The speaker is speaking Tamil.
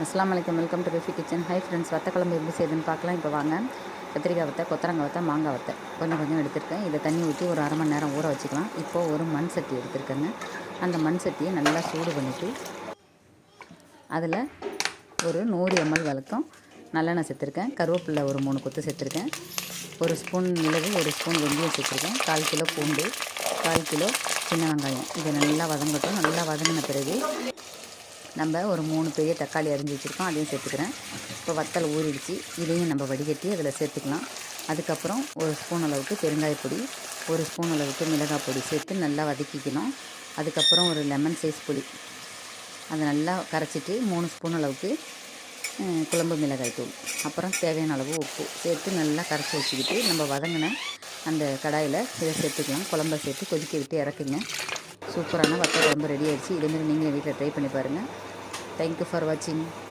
அஸ்லாம் வலைக்கம் welcome to Bifi kitchen. Hi friends வத்த குழம்பு எப்படி செய்யுதுன்னு பார்க்கலாம். இப்போ வாங்க. கத்திரிக்காய் வத்தை கொத்தரங்காய் வத்தை மாங்காய் வத்தை. கொஞ்சம் கொஞ்சம் எடுத்துருக்கேன். இதை தண்ணி ஊற்றி ஒரு அரை மணி நேரம் ஊற வச்சுக்கலாம். இப்போது ஒரு மண் சட்டி எடுத்துருக்கேங்க. அந்த மண் சட்டியை நல்லா சூடு பண்ணிவிட்டு அதில் ஒரு நூறு எம்எல் வழக்கம் நல்லெண்ணெய் சேர்த்துருக்கேன். கருவேப்பில்லை ஒரு மூணு கொத்து சேர்த்துருக்கேன். ஒரு ஸ்பூன் மிளகு ஒரு ஸ்பூன் வெந்தயம் சேர்த்துருக்கேன். கால் கிலோ பூண்டு கால் கிலோ சின்ன வெங்காயம். இதை நல்லா வதங்கட்டும். நல்லா வதங்கின பிறகு நம்ம ஒரு மூணு பெரிய தக்காளி அரிஞ்சு வச்சுருக்கோம் அதையும் சேர்த்துக்கிறேன். இப்போ வத்தல் ஊறிடுச்சு இதையும் நம்ம வடிகட்டி அதில் சேர்த்துக்கலாம். அதுக்கப்புறம் ஒரு ஸ்பூன் அளவுக்கு பெருங்காய பொடி ஒரு ஸ்பூன் அளவுக்கு மிளகாய் பொடி சேர்த்து நல்லா வதக்கிக்கணும். அதுக்கப்புறம் ஒரு லெமன் சைஸ் பொடி. அதை நல்லா கரைச்சிட்டு மூணு ஸ்பூன் அளவுக்கு குழம்பு மிளகாய் தூள். அப்புறம் தேவையான அளவு உப்பு சேர்த்து நல்லா கரைச்சி வச்சுக்கிட்டு நம்ம வதங்கின அந்த கடாயில் இதை சேர்த்துக்கலாம். குழம்ப சேர்த்து கொதிக்க விட்டு இறக்குங்க. சூப்பரான வத்த குழம்பு ரெடி ஆயிடுச்சு. இதேமாரி நீங்களும் வீட்டில் ட்ரை பண்ணி பாருங்கள் தேங்க்யூ ஃபார் வாட்சிங்